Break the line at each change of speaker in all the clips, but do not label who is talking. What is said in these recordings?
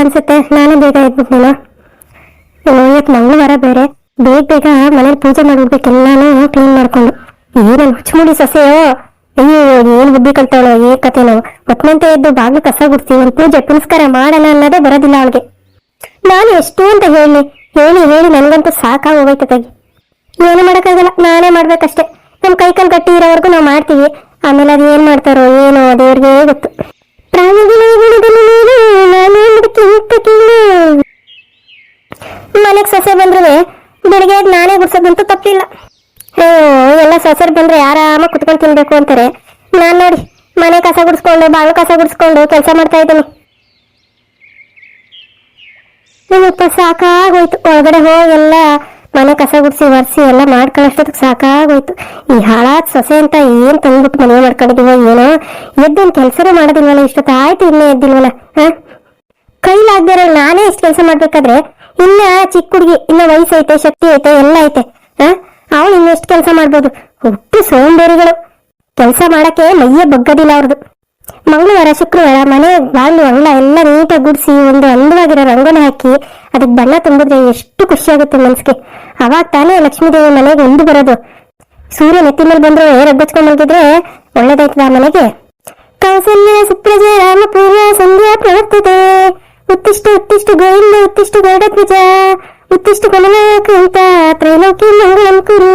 ಅನ್ಸುತ್ತೆ? ನಾನು ಬೇಗ ಎದ್ಬಿಟ್ನೇನೋ ನಾನು ಇವತ್ತು ಮಂಗಳವಾರ ಬೇರೆ. ಬೇಗ ಬೇಗ ಮನೇಲಿ ಪೂಜೆ ಮಾಡ್ಬಿಡ್ಬೇಕು ಎಲ್ಲಾನು ಕ್ಲೀನ್ ಮಾಡ್ಕೊಂಡು. ಏನನ್ ಹುಚ್ಚುಮುಡಿ ಸಸೆಯೋ? ಅಯ್ಯೋ, ಏನ್ ಬುದ್ಧಿ ಕಲ್ತಾಳೋ ಏ ನಾವು. ಹೊತ್ತನಂತೆ ಎದ್ದು ಬಾಗ್ಲು ಕಸ ಗುಡ್ತೀವಿ ಒಂದು ಪೂಜೆ ಪುನಸ್ಕಾರ ಮಾಡಲ್ಲ ಅನ್ನೋದೇ ಬರೋದಿಲ್ಲ ಅವಳಿಗೆ. ನಾನು ಎಷ್ಟು ಅಂತ ಹೇಳಿ. ಹೇಳಿ ಹೇಳಿ, ನನಗಂತೂ ಸಾಕಾಗಿ ಹೋಗೈತೆ ತೆಗಿ. ಏನು ಮಾಡೋಕ್ಕಾಗಲ್ಲ. ನಾನೇ ಮಾಡ್ಬೇಕಷ್ಟೇ. ನಮ್ಮ ಕೈ ಕಾಲು ಗಟ್ಟಿ ಇರೋವರೆಗೂ ನಾವು ಮಾಡ್ತೀವಿ. ತಪ್ಪಿಲ್ಲ ಅಯ್ಯೋ ಎಲ್ಲ ಸೊಸರು ಬಂದ್ರೆ ಆರಾಮ ಕುತ್ಕೊಂಡು ತಿನ್ಬೇಕು ಅಂತಾರೆ. ನಾನ್ ನೋಡಿ, ಮನೆ ಕಸ ಗುಡಿಸ್ಕೊಂಡು, ಬಾಳು ಕಸ ಗುಡಿಸ್ಕೊಂಡು ಕೆಲಸ ಮಾಡ್ತಾ ಇದ್ದೀನಿ. ಇವತ್ತು ಸಾಕಾಗೋಯ್ತು. ಒಳಗಡೆ ಎಲ್ಲ ಮನೆ ಕಸ ಗುಡಿಸಿ, ಒರೆಸಿ, ಎಲ್ಲ ಮಾಡ್ಕೊಳ್ಳೋಷ್ಟೊತ್ತಿಗೆ ಸಾಕಾಗೋಯ್ತು. ಈ ಹಾಳಾದ ಸೊಸೆ ಅಂತ ಏನ್ ತಂದ್ಬಿಟ್ಟು ಮನೆ ಮಾಡ್ಕೊಂಡಿದೀವೋ ಏನೋ? ಎದ್ದೇನು ಕೆಲಸನೂ ಮಾಡೋದಿಲ್ವಲ್ಲ ಇಷ್ಟೊತ್ತು ಆಯ್ತು ಇನ್ನೇ ಎದ್ದಿಲ್ವಲ್ಲ, ಹಾ? ಕೈಲಾಗ್ದಿರೋ ನಾನೇ ಇಷ್ಟು ಕೆಲಸ ಮಾಡ್ಬೇಕಾದ್ರೆ, ಇನ್ನ ಚಿಕ್ಕ ಹುಡುಗಿ, ಇನ್ನ ವಯಸ್ಸೈತೆ, ಶಕ್ತಿ ಐತೆ, ಎಲ್ಲ ಐತೆ. ಅವಳು ಇನ್ನೆಷ್ಟು ಕೆಲಸ ಮಾಡ್ಬೋದು? ಹುಟ್ಟು ಸೋಂಬೇರಿಗಳು. ಕೆಲಸ ಮಾಡಕ್ಕೆ ಮೈಯೇ ಬಗ್ಗದಿಲ್ಲ ಅವ್ರದ್ದು ಮಂಗಳವಾರ, ಶುಕ್ರವಾರ ಮನೆ ಬಾಗಿಲು, ಅಂಗಳ ಎಲ್ಲ ನೀಟಾಗಿ ಗುಡಿಸಿ ಒಂದು ಅಂದವಾಗಿರೋ ರಂಗೋಲಿ ಹಾಕಿ ಅದಕ್ಕೆ ಬಣ್ಣ ತುಂಬಿದ್ರೆ ಎಷ್ಟು ಖುಷಿಯಾಗುತ್ತೆ ಮನ್ಸಿಗೆ. ಅವಾಗ ತಾನೇ ಲಕ್ಷ್ಮೀದೇವಿ ಮನೆಗೆ ಒಂದು ಬರೋದು. ಸೂರ್ಯ ನೆತ್ತಿ ಮೇಲೆ ಬಂದ್ರೆ ರಗ್ಗಚ್ಕೊಂಡು ಮಲಗಿದ್ರೆ ಒಳ್ಳೇದಾಯ್ತದ ಆ ಮನೆಗೆ? ಕೌಸಲ್ಯ, ಸುಪ್ರಜ ರಾಮಪೂರ್ವ ಸಂಧ್ಯಾ ಪ್ರವರ್ತತೆ. ಉತ್ತಿಷ್ಟು ಉತ್ತಿಷ್ಟು, ಗೋವಿಂದ, ಉತ್ತಿಷ್ಟು ಗೌಡಧ್ವಜ ಉತ್ತಿಷ್ಟು ಕಮಲಾಕಂತ ತ್ರೈಲೋಕ್ಯ ಮಂಗಳಂ ಕುರು.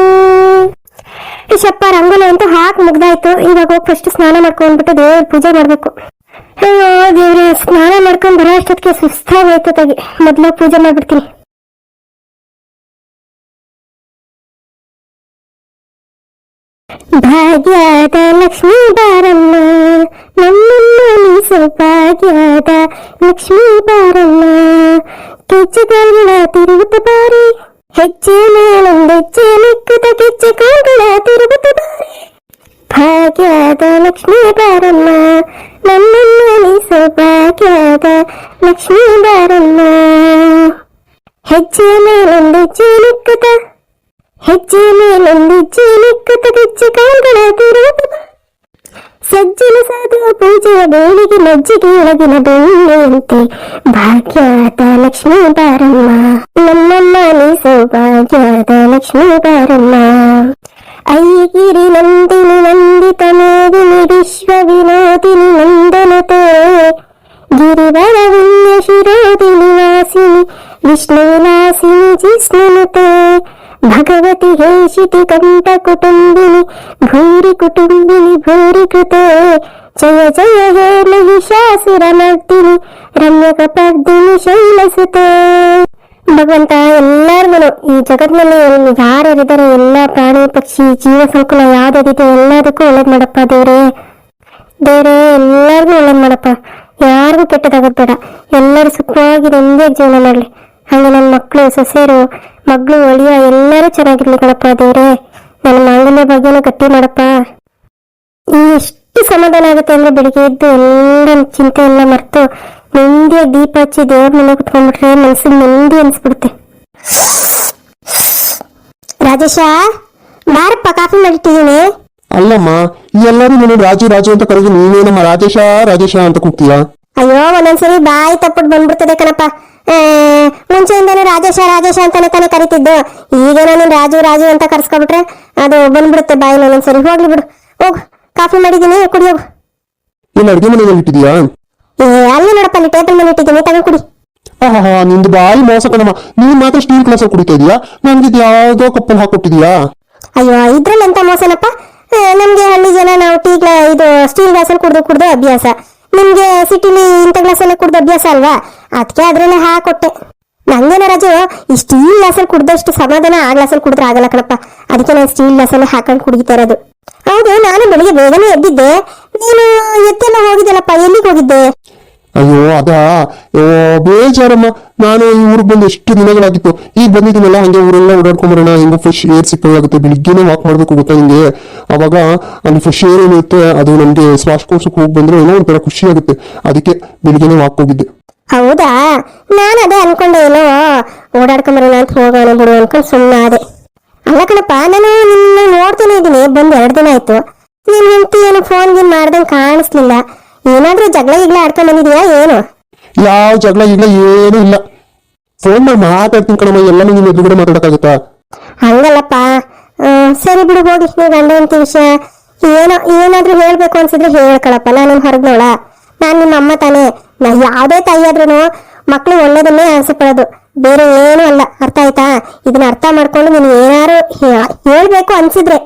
ಶಪ್ಪ ರಂಗೋಲಿ ಅಂತೂ ಹಾಕಿ ಮುಗ್ದಾಯ್ತು. ಇವಾಗ ಹೋಗಿ ಫಸ್ಟ್ ಸ್ನಾನ ಮಾಡ್ಕೊಂಡ್ಬಿಟ್ಟು ದೇವ್ರ ಪೂಜೆ ಮಾಡಬೇಕು. ಅಯ್ಯೋ ದೇವ್ರೆ, ಸ್ನಾನ ಮಾಡ್ಕೊಂಡ್ ಬರೋ ಅಷ್ಟೊತ್ತಿಗೆ ಸುಸ್ತಾಗೋಯ್ತು ತಗಿ. ಮೊದ್ಲು ಪೂಜೆ ಮಾಡ್ಬಿಡ್ತೀನಿ. ಭಾಗ್ಯದ ಲಕ್ಷ್ಮೀ ಬಾರಮ್ಮ, ನಮ್ಮನ್ನ ಭಾಗ್ಯದ ಲಕ್ಷ್ಮೀ ಬಾರಮ್ಮ. ಕೆಚ್ಚಗಾಲ್ಗಳ ತಿರುಗುತ್ತ ಬಾರಿ ಹೆಜ್ಜೆ ಮೇಲೊಂದೆಜ್ಜೆ ನಿಕ್ಕುತ್ತ ಕೆಚ್ಚೆ ಕಾಲ್ಗಳ ತಿರುಗುತ್ತ ಬಾರಿ ಭಾಗ್ಯದ ಲಕ್ಷ್ಮೀ ಬಾರಮ್ಮ ನಮ್ಮನ್ನ ನೀಸು ಭಾಗ್ಯದ ಲಕ್ಷ್ಮೀ ಬಾರಮ್ಮ ಹೆಜ್ಜೆ ಮೇಲೊಂದೆಜ್ಜೆ ನಿಕ್ಕುತ್ತ ಹೆಜ್ಜೆ ಮೇಲೊಂದು ಜೀನಿಕ್ಕುತ್ತ ಗೆಜ್ಜೆ ಕಾಲ್ಗಳ ತಿರುಗುತ್ತ ಸಜ್ಜನ ಸಾಧು ಪೂಜೆಯ ಬೇಳಿಗೆ ಮಜ್ಜಿಗೆ ಒಳಗಿನ ಬೆಣ್ಣೆಯಂತೆ ಭಾಗ್ಯದ ಲಕ್ಷ್ಮೀ ಬಾರಮ್ಮ ನಮ್ಮಮ್ಮ ನೀ ಸೌಭಾಗ್ಯದ ಲಕ್ಷ್ಮೀ ಬಾರಮ್ಮ ಐಗಿರಿ ನಂದಿನಿ ನಂದಿತ ಮೇದಿನಿ ವಿಶ್ವ ವಿನೋದಿನಿ ನಂದನತೆ ಗಿರಿವರ ವಿನ್ಯ ಶಿರೋದಿನಿ ವಾಸಿನಿ ವಿಷ್ಣುವಿಲಾಸಿನಿ ಜಿಷ್ಣುನುತೆ ಭಗವತಿ ಹೇಷಿತಿ ಕಂಠ ಕುಟುಂಬಿನಿ, ಭೂರಿ ಕುಟುಂಬಿನಿ ಭೂರಿ ಕೃತೆ. ಜಯ ಜಯ, ಹೇ ಮಹಿಷಾಸುರ ಮರ್ದಿನಿ ರಮ್ಯ ಕಪರ್ದಿನಿ ಶೈಲಸುತೆ ಭಗವಂತ ಎಲ್ಲಾರ್ಗು ಈ ಜಗತ್ನಲ್ಲಿ ಯಾರ್ಯಾರಿದ್ದಾರೆ, ಎಲ್ಲ ಪ್ರಾಣಿ, ಪಕ್ಷಿ, ಜೀವ ಸಂಕುಲ ಯಾವ್ದಿದೆ ಎಲ್ಲದಕ್ಕೂ ಒಳ್ಳೇದ್ ಮಾಡಪ್ಪ ದೇವ್ರೆ. ದೇವ್ರೆ ಎಲ್ಲಾರ್ಗು ಒಳ್ಳೇದ್ ಮಾಡಪ್ಪ. ಯಾರಿಗೂ ಕೆಟ್ಟದಾಗೋದ್ ಬೇಡ. ಎಲ್ಲರೂ ಸುಖವಾಗಿ ಒಂದೇ ಜೀವನ ಮಾಡ್ಲಿ. ಹಂಗೆ ನನ್ನ ಮಕ್ಕಳು ಸೊಸೆಯರು ಮಗಳು, ಒಳಿಯ ಎಲ್ಲರೂ ಚೆನ್ನಾಗಿರ್ಲಿ ಕಣಪ್ಪ ದೇವ್ರೆ. ನನ್ನ ಮಾಂಗಲ್ಯ ಭಾಗ್ಯನ ಗಟ್ಟಿ ಮಾಡಪ್ಪ. ಎಷ್ಟು ಸಮಾಧಾನ ಆಗುತ್ತೆ ಅಂದ್ರೆ ಬೆಳಿಗ್ಗೆ ಎದ್ದು ಎಲ್ಲ ಚಿಂತೆ ಎಲ್ಲ ಮರೆತು ನೆಮ್ಮದಿಯಾಗಿ ದೀಪ ಹಚ್ಚಿ ದೇವ್ರ ಮನೆ ಕುತ್ಕೊಂಡ್ಬಿಟ್ರೆ ಮನಸ್ಸು ನೆಮ್ಮದಿ ಅನ್ಸ್ಬಿಡುತ್ತೆ. ರಾಜೇಶ, ಬಾರಪ್ಪ, ಕಾಫಿ ಮಾಡಿಟ್ಟಿದ್ದೀನಿ.
ಅಲ್ಲಮ್ಮ ಎಲ್ಲರೂ ನೀನು ರಾಜು ರಾಜು ಅಂತ ಕರೆದು ನೀನೇನಮ್ಮ ರಾಜೇಶ ರಾಜೇಶ ಅಂತ ಕೂಗ್ತೀಯಾ?
ಅಯ್ಯೋ ಒಂದೊಂದ್ಸರಿ ಬಾಯಿ ತಪ್ಪಿಟ್ಟು ಬಂದ್ಬಿಡ್ತದೆ ಕಣಪ್ಪ. ಮುಂಚೆ ಮುಂಚೆಯಿಂದಾನು ರಾಜೇಶ ರಾಜೇಶ ಅಂತಾನೆ ತಾನೇ ಕರಿತಿದ್ದು. ಈಗ ನಾನು ರಾಜು ರಾಜು ಅಂತ ಕರ್ಸ್ಕೊಬಿಟ್ರೆ ಅದು ಬಂದ್ಬಿಡುತ್ತೆ ಬಾಯಿ ಒಂದೊಂದ್ಸರಿ. ಹೋಗ್ಲಿ ಬಿಡು. ಹೋಗು. ಕಾಫಿ ಮಾಡಿದ್ದೀನಿ ಕುಡಿ ಹೋಗು
ಏನು ಅಡುಗೆ ಮನೆಯಲ್ಲಿ ಇಟ್ಟಿದ್ಯಾ
ಏ ಅಲ್ಲಿ ನೋಡಪ್ಪ ಅಲ್ಲಿ ಟೇಬಲ್ ಮೇಲೆ ಇಟ್ಟಿದ್ದೀನಿ ತಗೊಂಡು ಕುಡಿ.
ಆಹಾ ನಿಂದು ಬಾಯಿ ಮೋಸ ಕಣಮ್ಮ. ನೀನ್ ಮಾತ್ರ ಸ್ಟೀಲ್ ಗ್ಲಾಸ್ ಕುಡಿತಾ ಇದೀಯಾ? ನನ್ಗೆ ಇದು ಯಾವ್ದೋ ಕಪ್ಪಲ್ಲಿ ಹಾಕೊಟ್ಟಿದ್ಯಾ?
ಅಯ್ಯೋ ಇದ್ರಲ್ಲಿ ಎಂತ ಮೋಸನಪ್ಪ? ನಮ್ಗೆ ಹಳ್ಳಿ ಜನ ನಾವು ಟೀ ಗ್ಲಾ ಇದು ಸ್ಟೀಲ್ ಗ್ಲಾಸಲ್ಲಿ ಕುಡ್ದು ಕುಡ್ದು ಅಭ್ಯಾಸ. ನಿಮ್ಗೆ ಸಿಟಿಲಿ ಇಂಥ ಗ್ಲಾಸಲ್ಲಿ ಕುಡ್ದು ಅಭ್ಯಾಸ ಅಲ್ವಾ? ಅದಕ್ಕೆ ಅದ್ರಲ್ಲೇ ಹಾಕೊಟ್ಟೆ ನಂಗೇನ ರಾಜು, ಈ ಸ್ಟೀಲ್ ಗ್ಲಾಸಲ್ಲಿ ಕುಡ್ದಷ್ಟು ಸಮಾಧಾನ ಆ ಗ್ಲಾಸಲ್ಲಿ ಕುಡಿದ್ರೆ ಆಗಲ್ಲ ಕಣಪ್ಪ. ಅದಕ್ಕೆ ನಾನು ಸ್ಟೀಲ್ ಗ್ಲಾಸಲ್ಲಿ ಹಾಕೊಂಡು ಕುಡಿತಾ ಇರೋದು. ಹೌದು, ನಾನು ಬೆಳಿಗ್ಗೆ ಬೇಗನೆ ಎದ್ದಿದ್ದೆ. ನೀನು ಎತ್ತೆಲ್ಲ ಹೋಗಿದ್ದೆಲ್ಲಪ್ಪ ಎಲ್ಲಿಗೆ ಹೋಗಿದ್ದೆ?
ಅಯ್ಯೋ, ಅದಾ, ಅಯ್ಯೋ, ಬೇಜಾರಮ್ಮ. ನಾನು ಈ ಊರಿಗೆ ಬಂದು ಎಷ್ಟು ದಿನಗಳಾಗಿತ್ತು? ಈಗ ಬಂದಿದ್ದೀನಲ್ಲ, ಹಂಗೆ ಊರೆಲ್ಲ ಓಡಾಡ್ಕೊಂಬರೋಣ ಹಿಂಗೆ ಫ್ರೆಶ್ ಏರ್ ಸಿಕ್ಕಾಗುತ್ತೆ ಬೆಳಿಗ್ಗೆನೆ ವಾಕ್ ಮಾಡಬೇಕು ಗೊತ್ತಾ ಹಿಂಗೆ ಅವಾಗ ಅಲ್ಲಿ ಫ್ರೆಶ್ ಏರ್ ಏನಿರುತ್ತೆ ಅದು ನಮ್ಗೆ ಶ್ವಾಸಕೋಶಕ್ಕೆ ಹೋಗಿ ಬಂದ್ರೆ ಏನೋ ಒಂಥರ ಖುಷಿ ಆಗುತ್ತೆ. ಅದಕ್ಕೆ ಬೆಳಿಗ್ಗೆನೆ ವಾಕ್ ಹೋಗಿದ್ದೆ.
ಹೌದಾ? ನಾನು ಅದೇ ಅನ್ಕೊಂಡೆ, ಏನೋ ಓಡಾಡ್ಕೊಂಬರೋಣ ಅಂತ ಹೋಗೋಣ ಬಿಡು ಅನ್ಕೊಂಡು ಸುಮ್ಮನೆ ಅದೇ ಅಲ್ಲ ಕಣಪ್ಪ, ನಾನು ನಿನ್ನ ನೋಡ್ತಾನೆ ಇದ್ದೀನಿ, ಬಂದು ಎರಡು ದಿನ ಆಯ್ತು. ನಿನ್ನ ಹೆಂಡತಿ ಏನು ಫೋನ್ ಗಿನ್ ಮಾಡ್ದಂಗೆ ಕಾಣಿಸ್ಲಿಲ್ಲ. ಏನಾದ್ರೂ ಜಗಳ ಗಿಗ್ಳ ಆಡ್ಕೊಂಡ್ ಬಂದಿದ್ಯಾ ಏನು?
ಯಾವ ಜಗಳ ಇಲ್ಲ ಏನೂ ಇಲ್ಲ. ಫೋನ್ ಮಾಡಿ ಮಾತಾಡ್ತೀನಿ ಕಣಮ್ಮ ಎಲ್ಲ ನಿನ್ನ ಎದುರುಗಡೆ ಮಾತಾಡಕ್ಕಾಗುತ್ತಾ?
ಹಂಗಲ್ಲಪ್ಪ. ಆ, ಸರಿ ಬಿಡು ಹೋಗಿ. ನೀವು ಗಂಡ ಅಂತ ವಿಷಯ. ಏನೋ ಏನಾದ್ರೂ ಹೇಳ್ಬೇಕು ಅನ್ಸಿದ್ರೆ ಹೇಳ್ಕೊಳಪ್ಪ ನಾನು ನಿಮ್ ನೋಡ ನಾನು ನಿಮ್ಮ ಅಮ್ಮ ತಾನೇ. ನಾ ಯಾವುದೇ ತಾಯಿ ಆದ್ರೂ ಮಕ್ಳು ಒಳ್ಳೇದನ್ನೇ ಆಸೆ ಪಡೋದು ಬೇರೆ ಏನೂ ಅಲ್ಲ. ಅರ್ಥ ಆಯ್ತಾ? ಇದನ್ನ ಅರ್ಥ ಮಾಡ್ಕೊಂಡು ನೀನು ಏನಾರು ಹೇಳ್ಬೇಕು ಅನ್ಸಿದ್ರೆ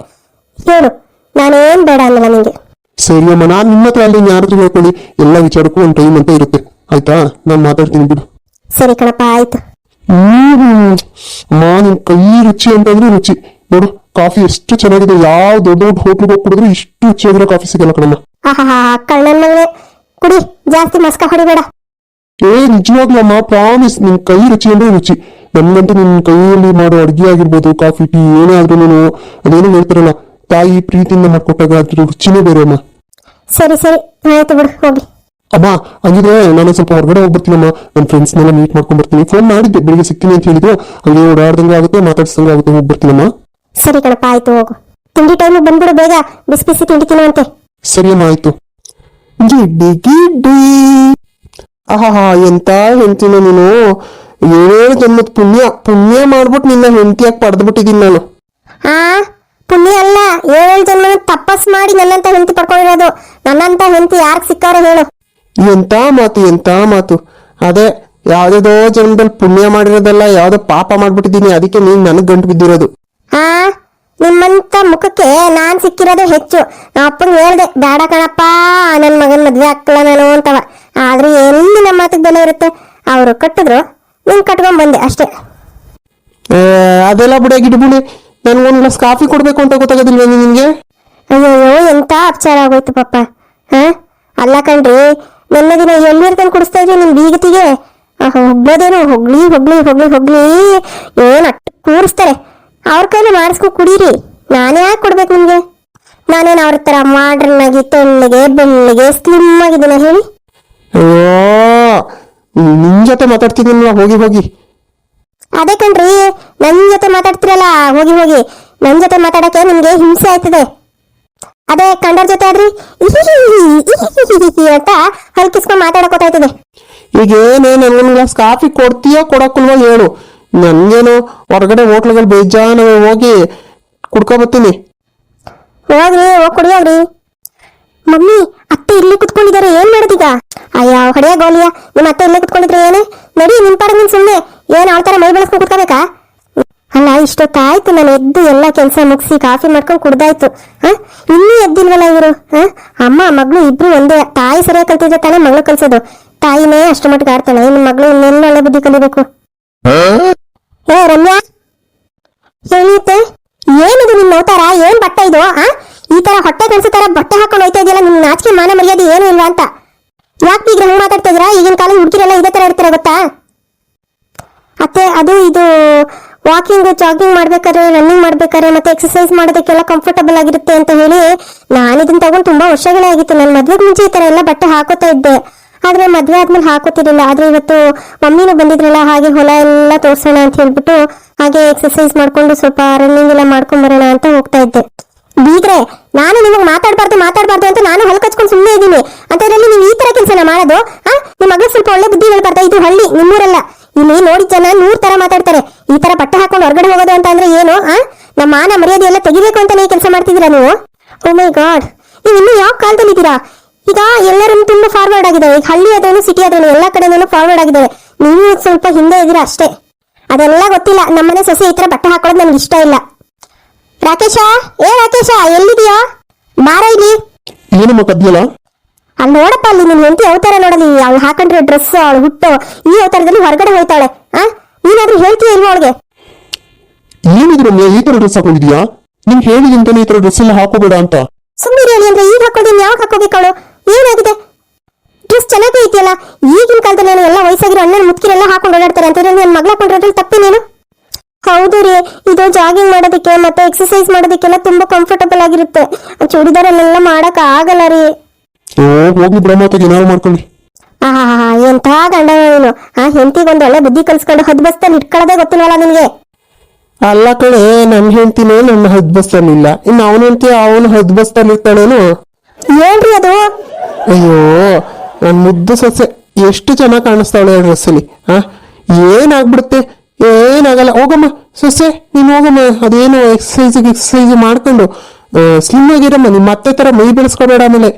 ಹೇಳು. ನಾನೇನ್ ಬೇಡ ಅನ್ನಲ್ಲ ನಿಂಗೆ.
ಸರಿ ಅಮ್ಮ ನಾನು ನಿಮ್ಮ ಹತ್ರ ಅಲ್ಲಿ ಯಾರಾದ್ರೂ ಹೇಳ್ಕೊಳ್ಳಿ. ಎಲ್ಲ ವಿಚಾರಕ್ಕೂ ಒಂದು ಟೈಮ್ ಅಂತ ಇರುತ್ತೆ. ಆಯ್ತಾ? ನಾನು ಮಾತಾಡ್ತೀನಿ ಬಿಡು.
ಸರಿ ಕಣಪ್ಪ ಆಯ್ತು.
ಹ್ಮ್ ಅಮ್ಮ ನಿನ್ ಕೈ ರುಚಿ ಅಂತಂದ್ರೆ ರುಚಿ. ನೋಡು ಕಾಫಿ ಎಷ್ಟು ಚೆನ್ನಾಗಿದೆ. ಯಾವ ದೊಡ್ಡ ದೊಡ್ಡ ಹೋಟ್ಲಿಗೆ ಹೋಗಿ ಕುಡಿದ್ರು ಇಷ್ಟು ರುಚಿಯಾಗಿರೋ ಕಾಫಿ ಸಿಗಲ್ಲ ಕಣಮ್ಮ.
ಆಹಾ ಕಳ್ಳನ್ ಕುಡಿ ಜಾಸ್ತಿ ಮಸ್ಕ ಹೊಡಿಬೇಡ.
ಏ ನಿಜವಾಗ್ಲೂ ಅಮ್ಮ ಪ್ರಾಮಿಸ್ ನಿನ್ ಕೈ ರುಚಿ ಅಂದ್ರೆ ರುಚಿ. ನನ್ಗಂತೂ ನಿನ್ ಕೈಯಲ್ಲಿ ಮಾಡೋ ಅಡ್ಗೆ ಆಗಿರ್ಬೋದು ಕಾಫಿ ಟೀ ಏನೇ ಆದ್ರೂ ಅದೇನು ಹೇಳ್ತಾರಲ್ಲ ತಾಯಿ ಪ್ರೀತಿಯಿಂದ ಮಾಡ್ಕೊಟ್ಟಾಗ ಅದ್ರ ರುಚಿನೇ ಬೇರೆ ಅಮ್ಮ.
ಸರಿ ಸರಿ. ಆಯ್ತು ಬಿಡು ಹೋಗಿ
ಅಮ್ಮ ಹಂಗಿದ್ರೆ ನಾನು ಸ್ವಲ್ಪ ಹೊರಗಡೆ ಹೋಗ್ಬರ್ತೀನಮ್ಮ ನನ್ನ ಫ್ರೆಂಡ್ಸ್ನೆಲ್ಲ ಮೀಟ್ ಮಾಡ್ಕೊಂಡ್ ಬರ್ತೀನಿ ಫೋನ್ ಮಾಡಿದ್ದೆ. ಬೆಳಿಗ್ಗೆ ಸಿಗ್ತೀನಿ ಅಂತ ಹೇಳಿದ್ರು. ಹಂಗೆ ಓಡಾಡ್ದಂಗೆ ಆಗುತ್ತೆ ಮಾತಾಡ್ಸ್ದಂಗೆ ಆಗುತ್ತೆ. ಹೋಗ್ಬರ್ತೀನಮ್ಮ
ಸರಿ ಕಣಪ್ಪ ಆಯ್ತು ಹೋಗು. ತಿಂಡಿ ಟೈಮಿಗೆ ಬಂದ್ಬಿಡು ಬೇಗ. ಬಿಸಿ ಬಿಸಿ ತಿಂಡಿ ತಿನ್ನುವಂತೆ
ಸರಿ ಅಮ್ಮ ಆಯ್ತು. ಗಿಡ್ಡಿ ಗಿಡ್ಡಿ. ಆಹಾ ಎಂತ ಹೆಂಡ್ತಿನ ನೀನು. ಏಳೇಳು ಜನ್ಮದ ಪುಣ್ಯ. ಪುಣ್ಯ ಮಾಡ್ಬಿಟ್ಟು ನಿನ್ನ ಹೆಂಡತಿಯಾಗಿ ಪಡೆದ್ಬಿಟ್ಟಿದ್ದೀನಿ ನಾನು.
ಆ? ಪುಣ್ಯ ಅಲ್ಲ ಏಳು ಜನ್ಮ ತಪಸ್ ಮಾಡಿ ನನ್ನಂತ ಹೆಂಡತಿ ಪಡ್ಕೊಂಡಿರೋದು. ನನ್ನಂತ ಹೆಂಡತಿ ಯಾರು ಸಿಕ್ಕಾರೆ ಹೇಳು.
ಎಂತ ಮಾತು ಎಂತ ಮಾತು. ಅದೇ ಯಾವ್ದೋ ಜನ್ಮದಲ್ಲಿ ಪುಣ್ಯ ಮಾಡಿರೋದಲ್ಲ ಯಾವ್ದೋ ಪಾಪ ಮಾಡ್ಬಿಟ್ಟಿದ್ದೀನಿ ಅದಕ್ಕೆ ನೀನ್ ನನಗ್ ಗಂಟು ಬಿದ್ದಿರೋದು.
ಆ ನಿಮ್ಮಂತ ಮುಖಕ್ಕೆ ನಾನ್ ಸಿಕ್ಕಿರೋದು ಹೆಚ್ಚು. ನಾ ಅಪ್ಪಂಗೆ ಹೇಳ್ದೆ ಬೇಡ ಕಣಪ್ಪ ನನ್ನ ಮಗನ ಮದ್ವೆ ಹಾಕಲ್ಲ ನಾನು ಅಂತವ. ಆದ್ರೆ ಎಲ್ಲಿ ನಮ್ಮ ಮಾತಿಗೆ ಬೆಲೆ ಇರುತ್ತೆ? ಅವ್ರು ಕಟ್ಟಿದ್ರು ನೀನ್ ಕಟ್ಕೊಂಡ್ ಬಂದೆ ಅಷ್ಟೇ.
ಏ, ಅದೆಲ್ಲ ಬಿಡ ಗಿಡಬುಳಿ ಒಂದ್ ಗ್ಲಾಸ್ ಕಾಫಿ ಕೊಡ್ಬೇಕು ಅಂತ ಗೊತ್ತಾಗೋದಿಲ್ವ ನಿಮ್ಗೆ
ಅಯ್ಯೋ ಎಂತ ಅಪಚಾರ ಆಗೋಯ್ತು ಪಾಪ. ಹ? ಅಲ್ಲ ಕಣ್ರಿ ನನ್ನ ದಿನ ಎಲ್ಲಿರ್ ತಂದು ಕುಡಿಸ್ತಾ ಇದ್ರಿ ನಿಮ್ ಬೀಗತಿಗೆ. ಹೊಗ್ಬೋದೇನೋ ಹೊಗ್ಳಿ ಹೊಗ್ಳಿ ಹೊಗ್ಳಿ ಹೊಗ್ಳಿ ಏನ್ ಅಟ್ಟು ಕೂರಿಸ್ತಾರೆ. ಅವ್ರ ಕೈಲಿ ಮಾಡಿಸ್ಕೊ ಕುಡೀರಿ. ನಾನೇ ಯಾಕೆ ಕೊಡ್ಬೇಕು ನಿಮ್ಗೆ ನಾನೇನು ಅವ್ರ ತರ ಮಾಡ್ರನ್ ಆಗಿ ತೆಳ್ಳಗೆ ಬೆಳ್ಳಗೆ ಸ್ಲಿಮ್ ಆಗಿದ್ದೀನ ಹೇಳಿ?
ಅಯ್ಯೋ ನಿನ್ ಜೊತೆ ಮಾತಾಡ್ತಿದ್ದೀನಿ ಹೋಗಿ ಹೋಗಿ.
ಅದೇ ಕಣ್ರಿ ನನ್ ಜೊತೆ ಮಾತಾಡ್ತಿರಲ್ಲ ಹೋಗಿ ಹೋಗಿ. ನನ್ ಜೊತೆ ಮಾತಾಡಕ್ಕೆ ನಿಮ್ಗೆ ಹಿಂಸೆ ಆಯ್ತದೆ. ಅದೇ ಕಂಡರ್ ಜೊತೆ ಆದ್ರಿ ಅಂತ ಹಲ್ಕಿಸ್ಕೊಂಡ್ ಮಾತಾಡಕ್ ಗೊತ್ತಾಯ್ತದೆ
ಈಗ ಏನೇನು ಗ್ಲಾಸ್ ಕಾಫಿ ಕೊಡ್ತೀಯೋ ಕೊಡಕ್ಕಲ್ವೋ ಹೇಳು. ನನ್ಗೇನು ಹೊರಗಡೆ ಹೋಟ್ಲುಗಳು ಬೇಜಾನ ಹೋಗಿ ಕುಡ್ಕೊ ಬರ್ತೀನಿ.
ಹೋಗ್ರಿ ಹೋಗ್ ಕುಡಿಯೋಗ್ರಿ ಮಮ್ಮಿ ಅತ್ತೆ ಇಲ್ಲಿ ಕುತ್ಕೊಂಡಿದ್ದಾರೆ ಏನ್ ಮಾಡೋದೀಗ? ಅಯ್ಯೋ ಹೊಡೆಯ ಗೋಲಿಯ. ನಿಮ್ಮ ಅತ್ತೆ ಇಲ್ಲೇ ಕುತ್ಕೊಂಡಿದ್ರೆ ಏನೇ? ನಡಿ ನಿನ್ ಪಾಡ ನಿನ್ ಸುಮ್ನೆ. ಏನ್ ಆಳ್ತಾರ ಮೈ ಬೆಳೆಸ್ಕೊಂಡು ಕುತ್ಕೋಬೇಕಾ? ಅಲ್ಲ ಇಷ್ಟೊತ್ತಾಯ್ತು ನಾನು ಎದ್ದು ಎಲ್ಲ ಕೆಲಸ ಮುಗಿಸಿ ಕಾಫಿ ಮಾಡ್ಕೊಂಡು ಕುಡ್ದಾಯ್ತು. ಹ? ಇನ್ನೂ ಎದ್ದಿಲ್ವಲ್ಲ ಇವರು? ಹ? ಅಮ್ಮ ಮಗಳು ಇಬ್ರು ಒಂದೇ. ತಾಯಿ ಸರಿಯಾಗಿ ಕಲ್ತಿದ್ರೆ ತಾನೇ ಮಗಳು ಕಲ್ಸೋದು. ತಾಯಿನೇ ಅಷ್ಟು ಮಟ್ಟಿಗೆ ಆಡ್ತಾಳೆ. ಇನ್ನು ಮಗಳು ಇನ್ನೆಲ್ಲ ಒಳ್ಳೆ ಬುದ್ಧಿ ಕಲಿಬೇಕು. ಏ ರಮ್ಯಾ ಹೇಳಿತೆ ಏನಿದು ನಿನ್ನ ಅವತಾರ ಏನ್ ಬಟ್ಟೆ ಇದು ಆ ಈ ತರ ಹೊಟ್ಟೆ ಕನ್ಸೋ ತರ ಬಟ್ಟೆ ಹಾಕೊಂಡು ಹೋಯ್ತಾ ಇದೆಯಲ್ಲ ನಿನ್ನ ನಾಚಿಕೆ ಮಾನ ಮರ್ಯಾದೆ ಏನು ಇಲ್ವಾ ಅಂತ? ಯಾಕೆ ಬೀಗ್ರೆ ಹಂಗೆ ಮಾತಾಡ್ತಾ ಇದ್ದೀರಾ ಈಗಿನ ಕಾಲ ಹುಡುಗಿರೆಲ್ಲ ಇದೇ ತರ ಇರ್ತಾರೆ ಗೊತ್ತಾ? ಅತ್ತೆ, ಅದು ಇದು ವಾಕಿಂಗ್ ಜಾಗಿಂಗ್ ಮಾಡ್ಬೇಕಾದ್ರೆ ರನ್ನಿಂಗ್ ಮಾಡ್ಬೇಕಾದ್ರೆ, ಮತ್ತೆ ಎಕ್ಸಸೈಸ್ ಮಾಡೋದಕ್ಕೆಲ್ಲ ಕಂಫರ್ಟಬಲ್ ಆಗಿರುತ್ತೆ ಅಂತ ಹೇಳಿ ನಾನು ಇದನ್ನ ತಗೊಂಡು ತುಂಬಾ ವರ್ಷಗಳೇ ಆಗಿತ್ತು. ನನ್ನ ಮದ್ವೆಗೆ ಮುಂಚೆ ಈ ತರ ಎಲ್ಲ ಬಟ್ಟೆ ಹಾಕೋತಾ ಇದ್ದೆ. ಆದ್ರೆ ಮದ್ವೆ ಆದ್ಮೇಲೆ ಹಾಕೋತಿರ್ಲಿಲ್ಲ. ಆದ್ರೆ ಇವತ್ತು ಮಮ್ಮಿನೂ ಬಂದಿದ್ರಲ್ಲ, ಹಾಗೆ ಹೊಲ ಎಲ್ಲ ತೋರ್ಸೋಣ ಅಂತ ಹೇಳ್ಬಿಟ್ಟು ಹಾಗೆ ಎಕ್ಸಸೈಸ್ ಮಾಡ್ಕೊಂಡು ಸ್ವಲ್ಪ ರನ್ನಿಂಗ್ ಎಲ್ಲ ಮಾಡ್ಕೊಂಡ್ ಬರೋಣ ಅಂತ ಹೋಗ್ತಾ ಇದ್ದೆ. ಬೀಗ್ರೆ, ನಾನು ನಿಮಗೆ ಮಾತಾಡ್ಬಾರ್ದು ಮಾತಾಡ್ಬಾರ್ದು ಅಂತ ನಾನು ಹೊಲ ಕಚ್ಕೊಂಡು ಸುಮ್ಮನೆ ಇದ್ದೀನಿ ಅಂತದ್ರಲ್ಲಿ ನೀವು ಈ ತರ ಕೆಲಸನ ಮಾಡೋದು, ಆ? ನಿಮ್ಮ ಮಗಳು ಸ್ವಲ್ಪ ಒಳ್ಳೆ ಬುದ್ಧಿ ಹೇಳ್ಬಾರ್ದ ಇದು ಹಳ್ಳಿ, ನಿಮ್ಮೂರಲ್ಲ. ಇಲ್ಲಿ ನೋಡಿ ಜನ ನೂರ್ ತರ ಮಾತಾಡ್ತಾರೆ. ಈ ತರ ಬಟ್ಟೆ ಹಾಕೊಂಡು ಹೊರಗಡೆ ಹೋಗೋದು ಅಂತ ಅಂದ್ರೆ ಏನು, ಆ? ನಮ್ಮ ಮಾನ ಮರ್ಯಾದೆ ಎಲ್ಲ ತೆಗಿಬೇಕು ಅಂತಾನೆ ಕೆಲಸ ಮಾಡ್ತಿದ್ದೀರಾ ನೀವು? ಓ ಮೈ ಗಾಡ್ ನೀವು ಇನ್ನೂ ಯಾವ ಕಾಲದಲ್ಲಿ ಇದ್ದೀರಾ? ಈಗ ಎಲ್ಲರೂ ತುಂಬಾ ಫಾರ್ವರ್ಡ್ ಆಗಿದೆ. ಈಗ ಹಳ್ಳಿ ಆದ್ರೂ ಸಿಟಿ ಆದ್ರೂ ಎಲ್ಲ ಕಡೆನೂ ಫಾರ್ವರ್ಡ್ ಆಗಿದ್ದಾರೆ. ನೀವು ಸ್ವಲ್ಪ ಹಿಂದೆ ಇದ್ದೀರಾ ಅಷ್ಟೇ. ಅದೆಲ್ಲ ಗೊತ್ತಿಲ್ಲ. ನಮ್ಮನೆ ಸೊಸೆ ಈ ತರ ಬಟ್ಟೆ ಹಾಕೊಳ್ಳೋದು ನನ್ಗೆ ಇಷ್ಟ ಇಲ್ಲ. ರಾಕೇಶ? ಏ ರಾಕೇಶ ಎಲ್ಲಿದೀಯಾ ಬಾರ ಇಲ್ಲಿ.
ಏನಮ್ಮ ಕದ್ಯಲ್ಲ
ಅಲ್ಲಿ ನೋಡಪ್ಪ ಅಲ್ಲಿ ನಿನ್ ಹೆಂಡತಿ ಅವತಾರ ನೋಡಲಿ. ಅವಳು ಹಾಕೊಂಡ್ರೆ ಡ್ರೆಸ್ ಅವಳು ಹುಟ್ಟು. ಈ ಅವತಾರದಲ್ಲಿ ಹೊರಗಡೆ ಹೋಯ್ತಾಳೆ. ಆ? ನೀನಾದ್ರೂ ಹೇಳ್ತೀಯ ಇಲ್ವಾ ಅವಳಿಗೆ?
ಏನಿದ್ರು ರಮ್ಯಾ ಈ ತರ ಡ್ರೆಸ್ ಹಾಕೊಂಡಿದ್ಯಾ? ನಿಂಗೆ ಹೇಳಿದಿಂತಾನೆ ಈ ತರ ಡ್ರೆಸ್ ಎಲ್ಲ ಹಾಕೋಬೇಡ ಅಂತ.
ಸುಮ್ಮನೆ ಹೇಳಿ ಅಂದ್ರೆ ಈಗ ಹಾಕೋದಿನ್ ಯಾವಾಗ ಹಾಕೋಬೇಕು ಅವಳು? ಏನಾಗಿದೆ? ಡ್ರೆಸ್ ಚೆನ್ನಾಗಿ ಐತಿಯಲ್ಲ? ಈಗಿನ ಕಾಲದಲ್ಲಿ ನಾನು ಎಲ್ಲ ವಯಸ್ಸಾಗಿರೋ ಅಣ್ಣನ ಮುತ್ಕಿರೆಲ್ಲ ಹಾಕೊಂಡು ಓಡಾಡ್ತಾರೆ ಅಂತ ನನ್ನ ಮಗಳ ಹಾಕೊಂಡಿರೋದ್ರಲ್ಲಿ ತಪ್ಪೇನೇನು? ಹೌದು ರೀ ಇದು ಜಾಗಿಂಗ್ ಮಾಡೋದಕ್ಕೆ ಮತ್ತೆ ಎಕ್ಸರ್ಸೈಸ್ ಮಾಡೋದಕ್ಕೆಲ್ಲ ತುಂಬಾ ಕಂಫರ್ಟಬಲ್ ಆಗಿರುತ್ತೆ. ಚೂಡಿದಾರಲ್ಲೆಲ್ಲ ಮಾಡಕ್ ಆಗಲ್ಲ ರೀ.
ಓ ಹೋಗಿ ಬ್ರಹ್ಮತಾಗ ಏನಾರು ಮಾಡ್ಕೊಳ್ಳಿ.
ಆಹಾ ಎಂತ ಗಂಡ ನೀನು? ಆ ಹೆಂಡತಿಗೊಂದು ಒಳ್ಳೆ ಬುದ್ಧಿ ಕಲ್ಸ್ಕೊಂಡು ಹದ್ ಬಸ್ತಲ್ಲಿ ಇಟ್ಕೊಳ್ಳೋದೇ ಗೊತ್ತಿಲ್ವಲ್ಲ ನಿನ್ಗೆ?
ಅಲ್ಲ ಕಡೆ ನನ್ನ ಹೆಂಡತಿನೇ ನನ್ನ ಹದ್ಬಸ್ತಲ್ಲಿಲ್ಲ ಇನ್ನು ಅವನ ಹೆಂಡತಿ ಅವನು ಹದ್ಬಸ್ತಲ್ಲಿ ಇರ್ತಾಳೇನು?
ಏನ್ರಿ ಅದು?
ಅಯ್ಯೋ ನನ್ ಮುದ್ದು ಸೊಸೆ ಎಷ್ಟು ಚೆನ್ನಾಗಿ ಕಾಣಿಸ್ತಾವಳೆ ಡ್ರೆಸ್ಸಲ್ಲಿ ಆ? ಏನಾಗ್ಬಿಡುತ್ತೆ? ಏನಾಗಲ್ಲ ಹೋಗಮ್ಮ ಸೊಸೆ ನೀನು ಹೋಗಮ್ಮ. ಅದೇನು ಎಕ್ಸಸೈಸ್ ಎಕ್ಸಸೈಸ್ ಮಾಡ್ಕೊಂಡು ಸ್ಲಿಮ್ ಆಗಿರಮ್ಮ. ನಿಮ್ಮ ಮತ್ತೆ ತರ ಮೈ ಬೆಳೆಸ್ಕೋಬೇಡ ಆಮೇಲೆ.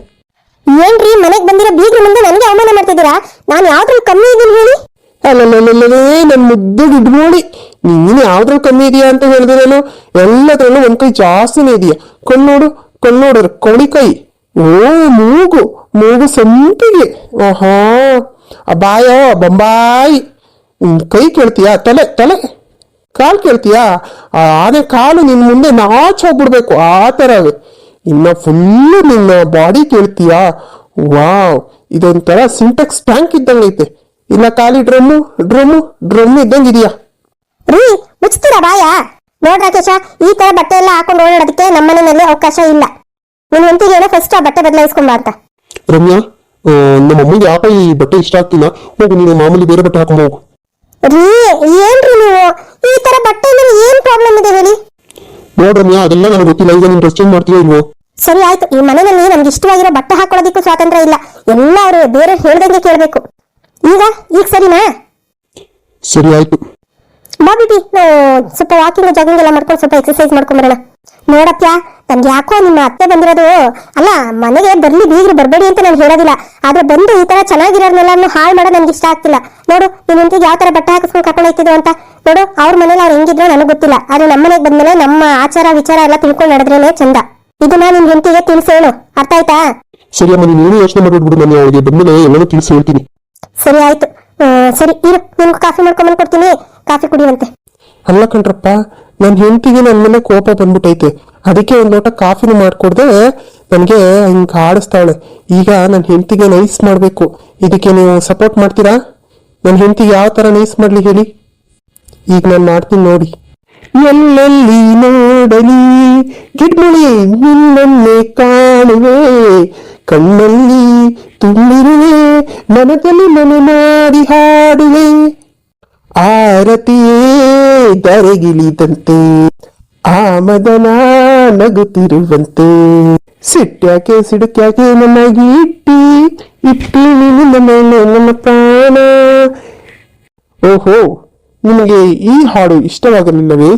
ಏನ್ರಿ ಮನೆಗೆ ಬಂದಿರೋ ಬೀಗ್ರ ಮುಂದೆ ನನಗೆ ಅವಮಾನ ಮಾಡ್ತಿದ್ದೀರಾ? ನಾನು ಯಾವ್ದ್ರಲ್ಲಿ ಕಮ್ಮಿ ಇದ್ದೀನಿ ಹೇಳಿ.
ಅಲ್ಲಲ್ಲಲ್ಲೇ ನನ್ನ ಮುದ್ದು ನೋಡಿ ನೀನು ಯಾವ್ದ್ರಲ್ಲಿ ಕಮ್ಮಿ ಇದೆಯಾ ಅಂತ ಹೇಳಿದೆ ನಾನು ಎಲ್ಲದ್ರಲ್ಲೂ ಒಂದ್ ಕೈ ಜಾಸ್ತಿನೇ ಇದೆಯಾ. ಕಣ್ಣೋಡು ಕಣ್ಣೋಡ್ರ ಕೈ. ಓ ಮೂಗು. ಮೂಗು ಸಂಪಿಗೆ. ಆಹಾ. ಆ ಬಾಯೋ ಬೊಂಬಾಯಿ. ಕೈ ಕೇಳ್ತೀಯಾ? ತಲೆ ತಲೆ. ಕಾಲು ಕೇಳ್ತೀಯಾ? ಆ ಆನೆ ಕಾಲು ನಿನ್ನ ಮುಂದೆ ನಾಚ್ ಹೋಗ್ಬಿಡ್ಬೇಕು. ಆ ಥರ. ಇನ್ನ ಫುಲ್ಲು ನಿನ್ನ ಬಾಡಿ ಕೇಳ್ತೀಯಾ? ವಾವ್. ಇದೊಂಥರ ಸಿಂಟೆಕ್ಸ್ ಟ್ಯಾಂಕ್ ಐತೆ. ಇಲ್ಲ ಖಾಲಿ ಡ್ರಮ್ಮು ಡ್ರಮ್ಮು ಡ್ರಮ್ ಇದ್ದಂಗಿದೆಯಾ?
ರೀ ಮುಚ್ತೀರಾ ಬಾಯ? ನೋಡ್ ರಾಕೇಶ ಈ ತರ ಬಟ್ಟೆ ಎಲ್ಲ ಹಾಕೊಂಡು ಓಡಾಡೋದಕ್ಕೆ ನಮ್ಮ ಮನೆಯಲ್ಲಿ ಅವಕಾಶ ಇಲ್ಲ. ನಿನ್ ಹೆಂಡತಿಗೆ ಏನೋ ಫಸ್ಟ್ ಆ ಬಟ್ಟೆ ಬದಲಾಯಿಸ್ಕೊಂಬ ಅಂತ.
ರಮ್ಯಾ ನಮ್ಮ ಅಮ್ಮಂಗೆ ಯಾಕ ಈ ಬಟ್ಟೆ ಇಷ್ಟ ಆಗ್ತಿಲ್ಲ. ಹೋಗು ನೀನು ಮಾಮೂಲಿ ಬೇರೆ ಬಟ್ಟೆ ಹಾಕೊಂಡು ಹೋಗು.
ರೀ ಏನ್ರಿ ನೀವು? ಈ ತರ ಬಟ್ಟೆ ಮೇಲೆ ಏನ್ ಪ್ರಾಬ್ಲಮ್ ಇದೆ ಹೇಳಿ?
ನೋಡ್ರಮ್ಯ ಅದೆಲ್ಲ ನನಗೆ ಗೊತ್ತಿಲ್ಲ. ಈಗ ನೀನು ಡ್ರೆಸ್ ಚೇಂಜ್ ಮಾಡ್ತೀಯೋ ಇಲ್ವೋ?
ಸರಿ ಆಯ್ತು. ಈ ಮನೆಯಲ್ಲಿ ನಮ್ಗೆ ಇಷ್ಟವಾಗಿರೋ ಬಟ್ಟೆ ಹಾಕೊಳ್ಳೋದಕ್ಕೂ ಸ್ವಾತಂತ್ರ್ಯ ಇಲ್ಲ. ಎಲ್ಲ ಅವರು ಬೇರೆ ಹೇಳ್ದಂಗೆ ಕೇಳಬೇಕು. ಈಗ ಈಗ ಸರಿನಾ?
ಸರಿ ಆಯ್ತು.
ಬಾ ಬಿಡಿ ನಾವು ಸ್ವಲ್ಪ ವಾಕಿಂಗ್ ಜಾಗಿಂಗ್ ಎಲ್ಲ ಮಾಡ್ಕೊಂಡು ಸ್ವಲ್ಪ ಎಕ್ಸರ್ಸೈಸ್ ಮಾಡ್ಕೊಂಬರೋಣ. ನೋಡಪ್ಪ ನನ್ಗೆ ಯಾಕೋ ನಿಮ್ಮ ಅತ್ತೆ ಬಂದಿರೋದು. ಅಲ್ಲ ಮನೆಗೆ ಬರ್ಲಿ ಬೀಗ್ರು ಬರಬೇಡಿ ಅಂತ ನಾನು ಹೇಳೋದಿಲ್ಲ. ಆದ್ರೆ ಬಂದು ಈ ತರ ಚೆನ್ನಾಗಿರೋರ್ನೆಲ್ಲ ಹಾಳು ಮಾಡೋ ನನ್ಗೆ ಇಷ್ಟ ಆಗ್ತಿಲ್ಲ. ನೋಡು ನಿನ್ನ ಯಾವ ತರ ಬಟ್ಟೆ ಹಾಕಿಸ್ಕೊಂಡು ಕರ್ಕೊಂಡು ಹೋಗ್ತಿದ್ರು ಅಂತ. ನೋಡು ಅವ್ರ ಮನೇಲಿ ಅವ್ರು ಹೆಂಗಿದ್ರು ನನಗೆ ಗೊತ್ತಿಲ್ಲ. ಆದ್ರೆ ನಮ್ಮ ಮನೆಗೆ ಬಂದ್ಮೇಲೆ ನಮ್ಮ ಆಚಾರ ವಿಚಾರ ಎಲ್ಲ ತಿಳ್ಕೊಂಡು ನಡೆದ್ರೇನೆ ಚಂದ. ಇದನ್ನ ನಿನ್ ಹೆಂಡತಿಗೆ ತಿಳಿಸೇಳು ಅರ್ಥ ಆಯ್ತಾ?
ಸರಿ ಅಮ್ಮ ನೀನು ಯೋಚನೆ ಮಾಡ್ಬಿಡ್ಬಿಡು ನಾನು ಅವಳಿಗೆ. ಬಂದ್ಮೇಲೆ ಎಲ್ಲನೂ ತಿಳಿಸಿ ಹೇಳ್ತೀನಿ.
ಸರಿ ಆಯ್ತು. ಸರಿ ಇರು ನಿಮ್ಗೆ ಕಾಫಿ ಮಾಡ್ಕೊಂಡ್ ಕೊಡ್ತೀನಿ. ಕಾಫಿ ಕುಡಿಯುವಂತೆ.
ಅಲ್ಲ ಕಣ್ರಪ್ಪ ನನ್ನ ಹೆಂಡತಿಗೆ ನನ್ನ ಮೇಲೆ ಕೋಪ ಬಂದ್ಬಿಟ್ಟೈತೆ ಅದಕ್ಕೆ ಒಂದು ಲೋಟ ಕಾಫಿನೂ ಮಾಡ್ಕೊಡ್ದೆ, ನನಗೆ ಹಿಂಗ್ ಆಡಿಸ್ತಾವಳೆ ಈಗ ನನ್ನ ಹೆಂಡತಿಗೆ ನೈಸ್ ಮಾಡಬೇಕು. ಇದಕ್ಕೆ ನೀವು ಸಪೋರ್ಟ್ ಮಾಡ್ತೀರಾ? ನನ್ನ ಹೆಂಡತಿಗೆ ಯಾವ ತರ ನೈಸ್ ಮಾಡಲಿ ಹೇಳಿ. ಈಗ ನಾನು ಮಾಡ್ತೀನಿ ನೋಡಿ. ಎಲ್ಲೆಲ್ಲಿ ನೋಡಲಿ, ಗಿಡ್ಮಳಿ ನಿನ್ನನ್ನೇ ಕಾಣುವೆ. ಕಣ್ಣಲ್ಲಿ ತುಂಬಿರುವೆ, ಮನದಲ್ಲಿ ಮನೆ ಮಾಡಿ ಹಾಡುವೆ. ಆರತಿಯೇ ಧರೆಗಿಳಿದಂತೆ ಆ ಮದನ ನಗುತ್ತಿರುವಂತೆ. ಸಿಟ್ಟ್ಯಾಕೆ ಸಿಡುಕ್ಯಾಕೆ ನನಗೆ ಇಟ್ಟಿ ಇಟ್ಟಿ ನಿನ್ನ ಮೇಲೆ ನನ್ನ ಪ್ರಾಣ. ಓಹೋ, ನಿಮಗೆ ಈ ಹಾಡು ಇಷ್ಟವಾಗಲಿಲ್ಲವೇ?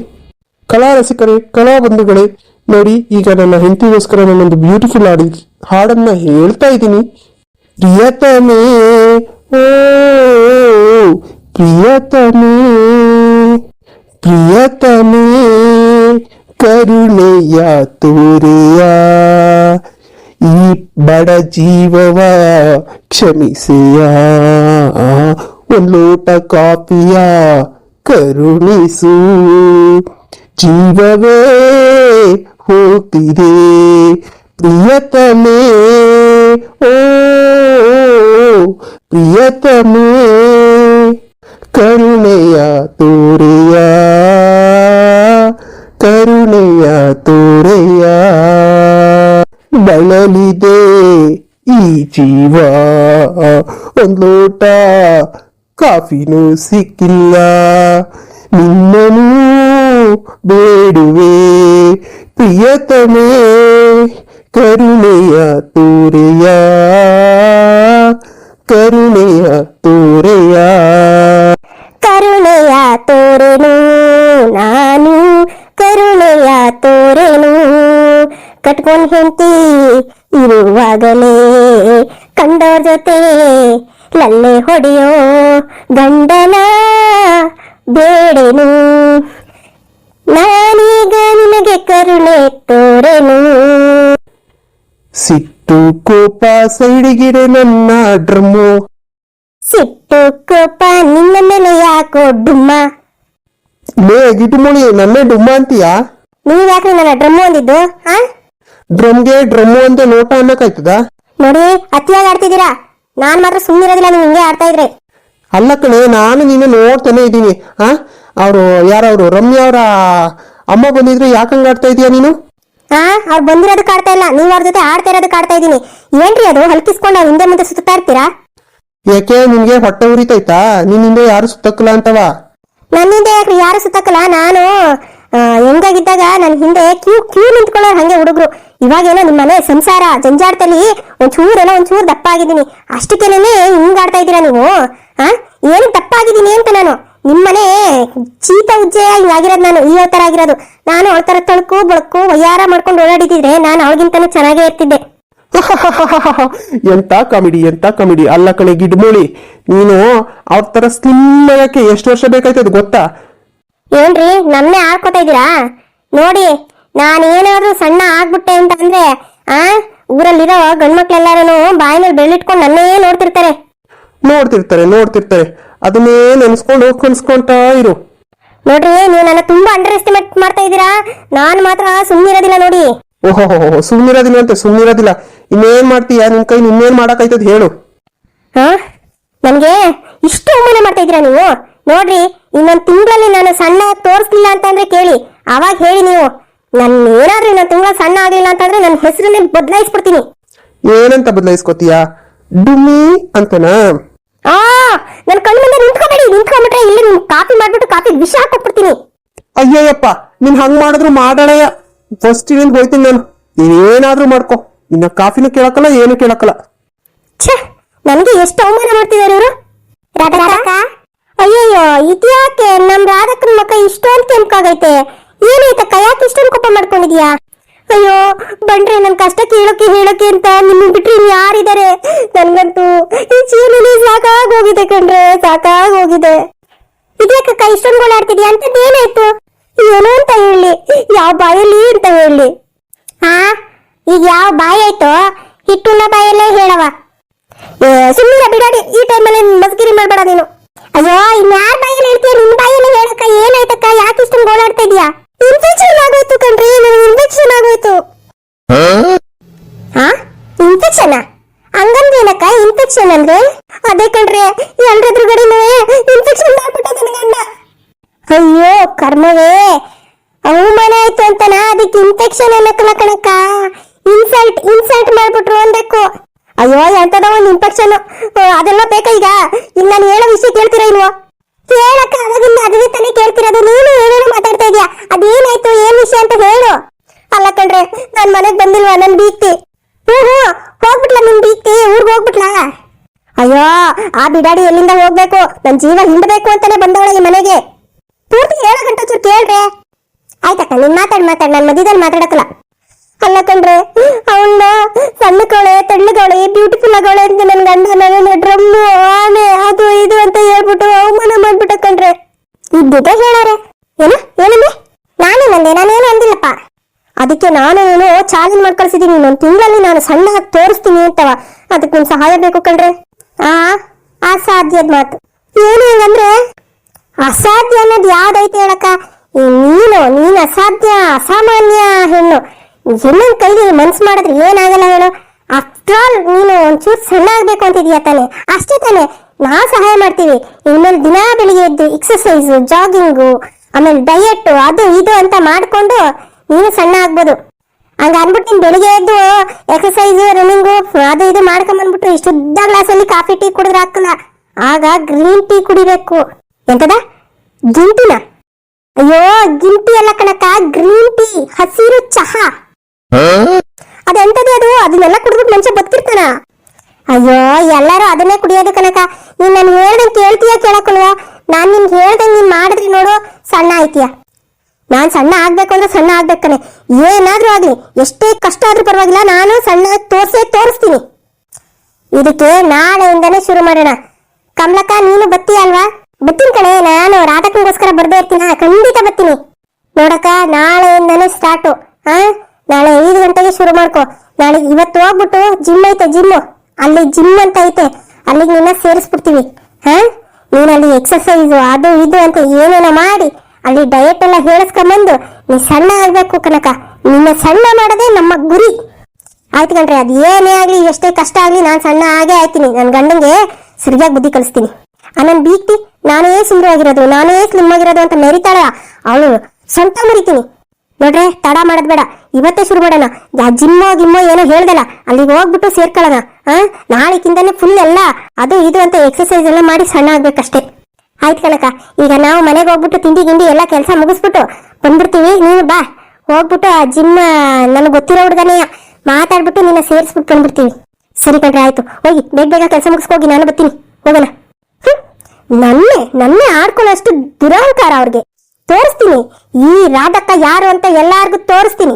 ಕಲಾ ರಸಿಕರೇ ಕಲಾ ಬಂಧುಗಳೇ ನೋಡಿ, ಈಗ ನನ್ನ ಹೆಂಡತಿಗೋಸ್ಕರ ನಾನೊಂದು ಬ್ಯೂಟಿಫುಲ್ ಹಾಡಿ, ಹಾಡನ್ನ ಹೇಳ್ತಾ ಇದ್ದೀನಿ. ಪ್ರಿಯತಮೇ, ಓ ಪ್ರಿಯತಮೇ ಪ್ರಿಯತಮೇ ಕರುಣೆಯ ತೋರೆಯ ಈ ಬಡ ಜೀವವ ಕ್ಷಮಿಸೆಯ ಒಂದು ಲೋಟ ಕಾಫಿಯ ಕರುಣಿಸು ಜೀವವೇ ಹೋಗ್ತಿದೆ ಪ್ರಿಯತಮೇ ಓ ಪ್ರಿಯತಮೇ ಕರುಣೆಯ ತೋರೆಯ ಕರುಣೆಯ ತೋರೆಯ ಬಳಲಿದೆ ಈ ಜೀವ ಒಂದ್ ಲೋಟ ಕಾಫಿನೂ ಸಿಕ್ಕಿಲ್ಲ ನಿನ್ನನು ಬೇಡುವೆ ಪ್ರಿಯತಮೇ ಕರುಣೆಯ ತೋರೆಯ ಕರುಣೆಯ ತೋರೆಯ
ಕಟ್ಕೊಂಡ್ ಹೆಂಡತಿ ಇರುವಾಗಲೇ ಕಂಡೋರ್ ಜೊತೆ ಲಲ್ಲೆ ಹೊಡೆಯೋ ಗಂಡನ ಬೇಡೆನು? ನಾನೀಗ ನಿನಗೆ ಕರುಣೆ ತೋರೆನು?
ಸಿಟ್ಟು ಕೋಪ ಸೈಡಿಗಿರೆ ನನ್ನ ಡ್ರಮ್ಮು.
ಸಿಟ್ಟು ಕೋಪ ನಿನ್ನ ಮೇಲೆ ಯಾಕೋ ಡುಮ್ಮ?
ಲೇ ಗಿಟುಮುಳಿ ನನ್ನೇ ಡುಮ್ಮ ಅಂತೀಯಾ?
ನೀವ್ ಯಾಕ್ರಿ ನನ್ನ ಡ್ರಮ್ಮು ಅಂದಿದ್ದು ಹಾ
ಡ್ರಮ್ಗೆ ಡ್ರಮ್ಮು ಅಂತ ನೋಟ ಅನ್ನಕ್ಕಾಯ್ತದ?
ನೋಡಿ ಅತಿಯಾಗಿ ಆಡ್ತಿದ್ದೀರಾ? ನಾನ್ ಮಾತ್ರ ಸುಮ್ಮನಿರೋದಿಲ್ಲ ನೀವು ಹಿಂಗೆ ಆಡ್ತಾ ಇದ್ರೆ.
ಅಲ್ಲ ಕಣೆ ನಾನು ನೀನು ನೋಡ್ತಾನೆ ಇದ್ದೀನಿ ಆ? ಅವರು ಯಾರವರು? ರಮ್ಯ ಅವರ ಅಮ್ಮ ಬಂದಿದ್ರು ಯಾಕಂಗ್ ಆಡ್ತಾ ಇದೀಯ ನೀನು?
ಹಾ ಅವ್ರು ಬಂದಿರೋದಕ್ಕೆ ಆಡ್ತಾ ಇಲ್ಲ. ನೀವ್ ಅವ್ರ ಜೊತೆ ಆಡ್ತಾ ಇರೋದಕ್ಕೆ ಆಡ್ತಾ ಇದ್ದೀನಿ. ಏನ್ರಿ ಅದು? ಹಲ್ಕಿಸ್ಕೊಂಡು ಅವ್ರು ಹಿಂದೆ ಮುಂದೆ ಸುತ್ತಾ ಇರ್ತೀರಾ
ಯಾಕೆ ನಿನ್ಗೆ ಹೊಟ್ಟೆ ಉರಿತೈತಾ? ನಿನ್ನಿಂದ ಯಾರು ಸುತ್ತಕ್ಕಲ್ಲ ಅಂತವಾ?
ನನ್ನಿಂದ ಯಾಕ್ರಿ ಯಾರು ಸುತ್ತಕ್ಕಲ್ಲ? ನಾನು ಹೆಂಗಾಗಿದ್ದಾಗ ನನ್ ಹಿಂದೆ ಕ್ಯೂ ಕ್ಯೂ ನಿಂತ್ಕೊಳ್ಳೋ ಹಂಗೆ ಹುಡುಗರು. ಇವಾಗೇನೋ ನಿಮ್ಮ ಮನೆ ಸಂಸಾರ ಜಂಜಾಟದಲ್ಲಿ ಒಂಚೂರೇನೋ ಒಂಚೂರು ದಪ್ಪ ಆಗಿದ್ದೀನಿ ಅಷ್ಟಕ್ಕೇನೆ ಹಿಂಗಾಡ್ತಾ ಇದ್ದೀರಾ ನೀವು? ಆ? ಏನು ದಪ್ಪ ಆಗಿದ್ದೀನಿ ಅಂತ ನಾನು. ನಿಮ್ಮನೆ ಚೀತ ಉಜ್ಜೆ ಹಿಂಗಾಗಿರೋದು ನಾನು, ಈ ಥರ ಆಗಿರೋದು. ನಾನು ಅವಳ ತರ ತಳ್ಕು, ಬಳಕು, ವಯ್ಯಾರ ಮಾಡ್ಕೊಂಡು ಓಡಾಡಿದ್ರೆ ನಾನು ಅವಳಿಗಿಂತನೂ ಚೆನ್ನಾಗೇ ಇರ್ತಿದ್ದೆ.
ಎಂತ ಕಾಮಿಡಿ ಎಂತ ಕಾಮಿಡಿ. ಅಲ್ಲ ಕಣೆ ಗಿಡ್ಮೂಳಿ, ನೀನು ಅವ್ರ ತರ ಸ್ಲಿಮ್ ಆಗಕ್ಕೆ ಎಷ್ಟು ವರ್ಷ ಬೇಕಾಯ್ತದ ಗೊತ್ತಾ?
ಏನ್ರಿ ನನ್ನೇ ಆಡ್ಕೊತಾ ಇದ್ದೀರಾ? ನೋಡಿ ನಾನು ನಾನೇನಾದ್ರೂ ಸಣ್ಣ ಆಗ್ಬಿಟ್ಟೆ ಅಂತ ಅಂದ್ರೆ ಆ ಊರಲ್ಲಿರೋ ಗಂಡ್ಮಕ್ಳೆಲ್ಲಾರು ಬಾಯಿ ಮೇಲೆ ಬೆಳ್ಳಿಟ್ಕೊಂಡು ನನ್ನೇ ನೋಡ್ತಿರ್ತಾರೆ.
ನೋಡ್ತಿರ್ತಾರೆ ನೋಡ್ತಿರ್ತಾರೆ. ಅದನ್ನೇ ನೆನ್ಸ್ಕೊಂಡು ಕನ್ಸ್ಕೊಂತಾ ಇರು.
ನೋಡ್ರಿ ನೀವು ನನ್ನ ತುಂಬಾ ಅಂಡರ್ ಎಸ್ಟಿಮೇಟ್ ಮಾಡ್ತಾ ಇದ್ದೀರಾ? ನಾನು ಮಾತ್ರ ಸುಮ್ಮನಿರೋದಿಲ್ಲ ನೋಡಿ.
ಓಹೋ ಸುಮ್ಮನಿರೋದಿಲ್ಲ ಅಂತ ಸುಮ್ಮನಿರೋದಿಲ್ಲ ಇನ್ನೇನ್ ಮಾಡ್ತೀಯ? ನಿನ್ ಕೈ ಇನ್ನೇನ್ ಮಾಡಕ್ಕಾಯ್ತದ ಹೇಳು.
ಹಾ ನನ್ಗೆ ಇಷ್ಟು ಅವಮಾನ ಮಾಡ್ತಾ ಇದೀರಾ ನೀವು? ನೋಡ್ರಿ ಇನ್ನೊಂದ್ ತಿಂಗಳಲ್ಲಿ ನಾನು ಸಣ್ಣ ತೋರಿಸ್ಲಿಲ್ಲ ಅಂತಂದ್ರೆ ಕೇಳಿ. ಅವಾಗ ಹೇಳಿ ನೀವು. ನನ್ ಏನಾದ್ರೂ ಇನ್ನೊಂದ್ ತಿಂಗಳ ಸಣ್ಣ ಆಗ್ಲಿಲ್ಲ ಅಂತಂದ್ರೆ ನನ್ನ ಹೆಸರನ್ನೇ ಬದಲಾಯಿಸ್ಬಿಡ್ತೀನಿ.
ಏನಂತ ಬದಲಾಯಿಸ್ಕೋತೀಯ? ಡುಮಿ ಅಂತನಾ?
ಆ ನನ್ ಕಣ್ಣು ಮುಂದೆ ನಿಂತ್ಕೊಬೇಡಿ. ನಿಂತ್ಕೊಂಡ್ಬಿಟ್ರೆ ಇಲ್ಲಿ ನಿಮ್ ಕಾಫಿ ಮಾಡ್ಬಿಟ್ಟು ಕಾಫಿ ವಿಷ ಹಾಕೊಟ್ಬಿಡ್ತೀನಿ
ಅಯ್ಯಯ್ಯಪ್ಪ ನೀನ್ ಹಂಗ್ ಮಾಡಿದ್ರು ಮಾಡಣಯ್ಯ. ಫಸ್ಟ್ ಇಲ್ಲಿಂದ ಹೋಯ್ತೀನಿ ನಾನು. ಏನಾದ್ರೂ ಮಾಡ್ಕೊ. ಇನ್ನ ಕಾಫಿನ ಕೇಳಕಲ್ಲ ಏನು ಕೇಳಕಲ್ಲ
ಛೇ ನನ್ಗೆ ಎಷ್ಟು ಅವಮಾನ ಮಾಡ್ತಿದ್ದಾರೆ ಇವರು? ಅಯ್ಯಯ್ಯೋ ಇದ್ಯಾಕೆ ನಮ್ ರಾಧಕನ ಮಕ್ಕ ಇಷ್ಟೊಂದು ಕೆಂಪಾಗೈತೆ. ಏನಾಯ್ತಕ್ಕ ಯಾಕೆ ಇಷ್ಟೊಂದು ಕೋಪ ಮಾಡ್ಕೊಂಡಿದ್ಯಾ? ಅಯ್ಯೋ, ಬಂಡ್ರೆ ನನ್ ಕಷ್ಟ ಕೇಳೋಕೆ, ಹೇಳೋಕೆ ಅಂತ ನಿಮ್ ಬಿಟ್ರಿ ಇನ್ ಯಾರಿದ್ದಾರೆ? ನನ್ಗಂತೂ ಈ ಸಾಕಾಗೋಗಿದೆ ಕಣ್ರೆ ಸಾಕಾಗ ಹೋಗಿದೆ ಇದ್ಯಾಕಕ್ಕ ಇಷ್ಟೊಂದು ಗೋಳಾಡ್ತಿದ್ಯಾ ಅಂತ ಏನಾಯ್ತು? ಏನು ಅಂತ ಹೇಳಿ, ಯಾವ ಬಾಯಲ್ಲಿ ಅಂತ ಹೇಳಿ. ಹಾ ಈಗ ಯಾವ ಬಾಯಿ ಆಯ್ತೋ? ಬಾಯಲ್ಲೇ ಹೇಳವ ಸುಮ್ಮನೆ ಬಿಡಾಡಿ. ಈ ಟೈಮಲ್ಲಿ ಮಸ್ಗಿರಿ ಮಾಡ್ಬೇಡ ನೀನು. ಅಯ್ಯೋ ಇನ್ಯಾರ ಬಾಯಲ್ಲಿ ಹೇಳ್ತೀಯ? ನಿನ್ ಬಾಯಲ್ಲಿ ಹೇಳಕ್ಕ ಏನಾಯ್ತಕ್ಕ? ಯಾಕೆ ಇಷ್ಟೊಂದು ಗೋಳಾಡ್ತಾ ಇದೀಯಾ? ಇನ್ಫೆಕ್ಷನ್ ಆಗೋಯ್ತು ಕಣ್ರಿ ನನಗೆ ಇನ್ಫೆಕ್ಷನ್ ಆಗೋಯ್ತು. ಹಾ? ಇನ್ಫೆಕ್ಷನ್ ಹಂಗಂದೇನಕ್ಕ ಇನ್ಫೆಕ್ಷನ್ ಅಂದ್ರೆ? ಅದೇ ಕಣ್ರಿ ಎಲ್ರೆದುರುಗಡೆನೂ ಇನ್ಫೆಕ್ಷನ್ ಮಾಡ್ಬಿಟ್ಟ ನನ್ನ ಗಂಡ. ಅಯ್ಯೋ ಕರ್ಮವೇ. ಅವಮಾನ ಆಯ್ತು ಅಂತನಾ ಅದಕ್ಕೆ ಇನ್ಫೆಕ್ಷನ್ ಅನ್ನಕ್ಕಲ್ಲ ಕಣಕ್ಕ. ಇನ್ಸಲ್ಟ್ ಇನ್ಸಲ್ಟ್ ಮಾಡ್ಬಿಟ್ರು ಅನ್ಬೇಕು ಅಯ್ಯೋ ಎಂತದ ಒಂದು ಇನ್ಫೆಕ್ಷನ್ ಅದೆಲ್ಲ ಬೇಕಾ ಈಗ? ಈಗ ನಾನು ಹೇಳೋ ವಿಷಯ ಕೇಳ್ತೀರಾ ಇಲ್ವೋ? ಕೇಳಕ್ಕ ಅವಾಗಿಂದ ಅದನ್ನೇ ತಾನೇ ಕೇಳ್ತಿರೋದು. ನೀನು ಏನೇನೋ ಮಾತಾಡ್ತಾ ಇದೀಯಾ? ಅದೇನಾಯ್ತು? ಏನ್ ವಿಷಯ ಅಂತ ಹೇಳು. ಅಲ್ಲ ಕಣ್ರೆ, ನಾನ್ ಮನೆಗ್ ಬಂದಿಲ್ವಾ? ನನ್ ಬೀಕ್ತಿ ಹ್ಞೂ ಹ್ಞೂ ಹೋಗ್ಬಿಟ್ಲ ನಿನ್ ಬೀಕ್ತಿ ಊರ್ಗ್ ಹೋಗ್ಬಿಟ್ಲಾ? ಅಯ್ಯೋ, ಆ ಬಿಡಾಡಿ ಎಲ್ಲಿಂದ ಹೋಗ್ಬೇಕು? ನನ್ ಜೀವ ಹಿಂಡಬೇಕು ಅಂತಾನೆ ಬಂದವಳಿಗೆ ಮನೆಗೆ. ಪೂರ್ತಿ ಹೇಳೋ ಗಂಟ ಚೂರು ಕೇಳ್ರೆ. ಆಯ್ತಕ್ಕ, ನೀನ್ ಮಾತಾಡ್ ಮಾತಾಡ್. ನನ್ ಮಧ್ಯದಲ್ಲಿ ಮಾತಾಡಕಲ್ಲ ಅಲ್ಲ ಕಣ್ರೆ ಅವನ್ನ ಸಣ್ಣಕವಳೆ ತೆಳ್ಳಗವಳೆ ಬ್ಯೂಟಿಫುಲ್ ಆಗವಳೆ ಅಂತ ನನ್ ಗಂಡ ನನ್ನ ಡ್ರಮ್ಮು, ಆನೆ, ಅದು ಇದು ಅಂತ ಹೇಳ್ಬಿಟ್ಟು ಅವಮಾನ ಮಾಡ್ಬಿಟ್ಟ ಕಣ್ರೆ. ಇದ್ದಿದ್ದ ಹೇಳಾರೆ. ಏನ? ಏನಂದೆ ನಾನು ನಂದೆ, ನಾನೇನು ಅಂದಿಲ್ಲಪ್ಪ. ಅದಕ್ಕೆ ನಾನು ಏನು ಚಾಲೆಂಜ್ ಮಾಡಿ ಇನ್ನೊಂದು ತಿಂಗಳಲ್ಲಿ ನಾನು ಸಣ್ಣ ಹಾಕಿ ತೋರಿಸ್ತೀನಿ ಅಂತವ. ಅದಕ್ಕೆ ನಿಮ್ ಸಹಾಯ ಬೇಕು ಕಣ್ರೆ. ಆ ಅಸಾಧ್ಯದ ಮಾತು. ಏನು ಹಂಗಂದ್ರೆ, ಅಸಾಧ್ಯ ಅನ್ನೋದು ಯಾವ್ದೈತೆ ಹೇಳಕ್ಕ? ನೀನು ನೀನ್ ಅಸಾಧ್ಯ, ಅಸಾಮಾನ್ಯ ಹೆಣ್ಣು. ಹೆಣ್ಣಿನ ಕೈಲಿ ಮನ್ಸು ಮಾಡಿದ್ರೆ ಏನಾಗಲ್ಲ ಹೇಳು. ಆಫ್ಟರ್ ಆಲ್ ನೀನು ಒಂಚೂರು ಸಣ್ಣ ಆಗ್ಬೇಕು ಅಂತಿದೀಯ ತಾನೆ? ಅಷ್ಟೇ ತಾನೆ. ನಾವು ಸಹಾಯ ಮಾಡ್ತೀವಿ. ಇನ್ಮೇಲೆ ದಿನ ಬೆಳಿಗ್ಗೆ ಎದ್ದು ಎಕ್ಸಸೈಸ್ ಜಾಗಿಂಗು ಆಮೇಲೆ ಡಯಟ್ ಅದು ಇದು ಅಂತ ಮಾಡ್ಕೊಂಡು ನೀನು ಸಣ್ಣ ಆಗ್ಬೋದು. ಹಂಗ ಅನ್ಬಿಟ್ಟು ನೀನ್ ಬೆಳಿಗ್ಗೆ ಎದ್ದು ಎಕ್ಸಸೈಸ್ ರನ್ನಿಂಗು ಅದು ಇದು ಮಾಡ್ಕೊಂಬಂದ್ಬಿಟ್ಟು ಇಷ್ಟುದ್ದ ಗ್ಲಾಸಲ್ಲಿ ಕಾಫಿ, ಟೀ ಕುಡಿದ್ರೆ ಹಾಕಲ್ಲ ಆಗ ಗ್ರೀನ್ ಟೀ ಕುಡಿಬೇಕು. ಎಂತದ? ಗಿಂಟಿನ. ಅಯ್ಯೋ, ಗಿಂಟಿ ಅಲ್ಲ ಕಣಕ ಗ್ರೀನ್ ಟೀ ಹಸಿರು ಚಹಾ. ಅದೆಂತದೇ ಅದು? ಅದನ್ನೆಲ್ಲ ಕುಡಿದ್ಬಿಟ್ಟು ಮನುಷ್ಯ ಬದುಕಿರ್ತಾನ. ಅಯ್ಯೋ, ಎಲ್ಲರೂ ಅದನ್ನೇ ಕುಡಿಯೋದು ಕನಕ. ನೀನ್ ನಾನು ಹೇಳ್ದಂಗೆ ಕೇಳ್ತೀಯ ಕೇಳಕ್ಕಲ್ವಾ? ನಾನ್ ನಿನ್ ಹೇಳ್ದಂಗೆ ನೀನ್ ಮಾಡಿದ್ರಿ ನೋಡು, ಸಣ್ಣ ಆಯ್ತೀಯ. ನಾನ್ ಸಣ್ಣ ಆಗ್ಬೇಕು ಅಂದ್ರೆ ಸಣ್ಣ ಆಗ್ಬೇಕನೆ ಏನಾದ್ರೂ ಆಗ್ಲಿ, ಎಷ್ಟೇ ಕಷ್ಟ ಆದ್ರೂ ಪರವಾಗಿಲ್ಲ, ನಾನು ಸಣ್ಣ ತೋರ್ಸೇ ತೋರಿಸ್ತೀನಿ. ಇದಕ್ಕೆ ನಾಳೆಯಿಂದನೇ ಶುರು ಮಾಡೋಣ. ಕಮಲಕ್ಕ, ನೀನು ಬತ್ತೀಯ ಅಲ್ವಾ? ಬತ್ತೀನಿ ಕಣೆ, ನಾನು ರಾಧಕ್ಕನಿಗೋಸ್ಕರ ಬರ್ದೇ ಇರ್ತೀನ. ಖಂಡಿತ ಬತ್ತೀನಿ. ನೋಡಕ್ಕ, ನಾಳೆಯಿಂದನೇ ಸ್ಟಾರ್ಟು. ಹಾ? ನಾಳೆ ಐದು ಗಂಟೆಗೆ ಶುರು ಮಾಡ್ಕೊ. ನಾಳೆ ಇವತ್ತು ಹೋಗ್ಬಿಟ್ಟು ಜಿಮ್ ಐತೆ ಜಿಮ್ ಅಲ್ಲಿ ಜಿಮ್ ಅಂತ ಐತೆ. ಅಲ್ಲಿಗೆ ನಿನ್ನ ಸೇರಿಸ್ಬಿಡ್ತೀವಿ. ಹಾ? ನೀನ್ ಅಲ್ಲಿ ಎಕ್ಸರ್ಸೈಸ್ ಅದು ಇದು ಅಂತ ಏನೇನೋ ಮಾಡಿ, ಅಲ್ಲಿ ಡಯಟ್ ಎಲ್ಲ ಹೇಳಿಸ್ಕೊಂಡ್ಬಂದು ನೀ ಸಣ್ಣ ಆಗ್ಬೇಕು ಕನಕ. ನಿನ್ನ ಸಣ್ಣ ಮಾಡೋದೇ ನಮ್ಮ ಗುರಿ. ಆಯ್ತು ಕಣ್ರಿ, ಅದು ಏನೇ ಆಗ್ಲಿ, ಎಷ್ಟೇ ಕಷ್ಟ ಆಗ್ಲಿ, ನಾನು ಸಣ್ಣ ಆಗೇ ಆಯ್ತೀನಿ. ನನ್ನ ಗಂಡಂಗೆ ಸರಿಯಾಗಿ ಬುದ್ಧಿ ಕಲಿಸ್ತೀನಿ. ಆಮೇಲೆ ಬೀಕ್ತಿ ನಾನೇ ಸುಂದರವಾಗಿರೋದು, ನಾನೇ ಸ್ಲಿಮ್ ಆಗಿರೋದು ಅಂತ ಮೆರಿತಾಳ ಅವಳು ಸ್ವಂತ ಮರಿತೀನಿ. ನೋಡ್ರೆ, ತಡ ಮಾಡೋದ್ ಬೇಡ. ಇವತ್ತೇ ಶುರು ಮಾಡೋಣ. ಜಿಮ್ ಜಿಮ್ಮೋ, ಗಿಮ್ಮೋ ಏನೋ ಹೇಳ್ದಲ್ಲ. ಅಲ್ಲಿಗೆ ಹೋಗ್ಬಿಟ್ಟು ಸೇರ್ಕೊಳ್ಳೋಣ. ಆ? ನಾಳೆಕಿಂದನೇ ಫುಲ್ ಎಲ್ಲ ಅದು ಇದು ಅಂತ ಎಕ್ಸರ್ಸೈಸ್ ಎಲ್ಲ ಮಾಡಿ ಸಣ್ಣ ಆಗ್ಬೇಕಷ್ಟೇ. ಆಯ್ತು ಕಣಕ ಈಗ ನಾವು ಮನೆಗೆ ಹೋಗ್ಬಿಟ್ಟು ತಿಂಡಿ ಗಿಂಡಿ ಎಲ್ಲ ಕೆಲಸ ಮುಗಿಸ್ಬಿಟ್ಟು ಬಂದ್ಬಿಡ್ತೀವಿ. ನೀನು ಬಾ. ಹೋಗ್ಬಿಟ್ಟು ಆ ಜಿಮ್ ನನಗೆ ಗೊತ್ತಿರೋ ಹುಡುಗನೇ ಮಾತಾಡ್ಬಿಟ್ಟು ನಿನ್ನ ಸೇರಿಸ್ಬಿಟ್ಟು ಬಂದ್ಬಿಡ್ತೀವಿ ಸರಿ ಕಣ್ರೆ, ಆಯ್ತು. ಹೋಗಿ, ಬೇಗ ಬೇಗ ಕೆಲಸ ಮುಗಿಸ್ಕೋಗಿ ನಾನು ಬರ್ತೀನಿ. ಹೋಗೋಣ. ನನ್ನೇ ನನ್ನೇ ನನ್ನೇ ಆಡ್ಕೊಳ್ಳೋಷ್ಟು ದುರಹಂಕಾರ ಅವ್ರಿಗೆ. ತೋರಿಸ್ತೀನಿ. ಈ ರಾಧಕ್ಕ ಯಾರು ಅಂತ ಎಲ್ಲಾರ್ಗೂ ತೋರಿಸ್ತೀನಿ.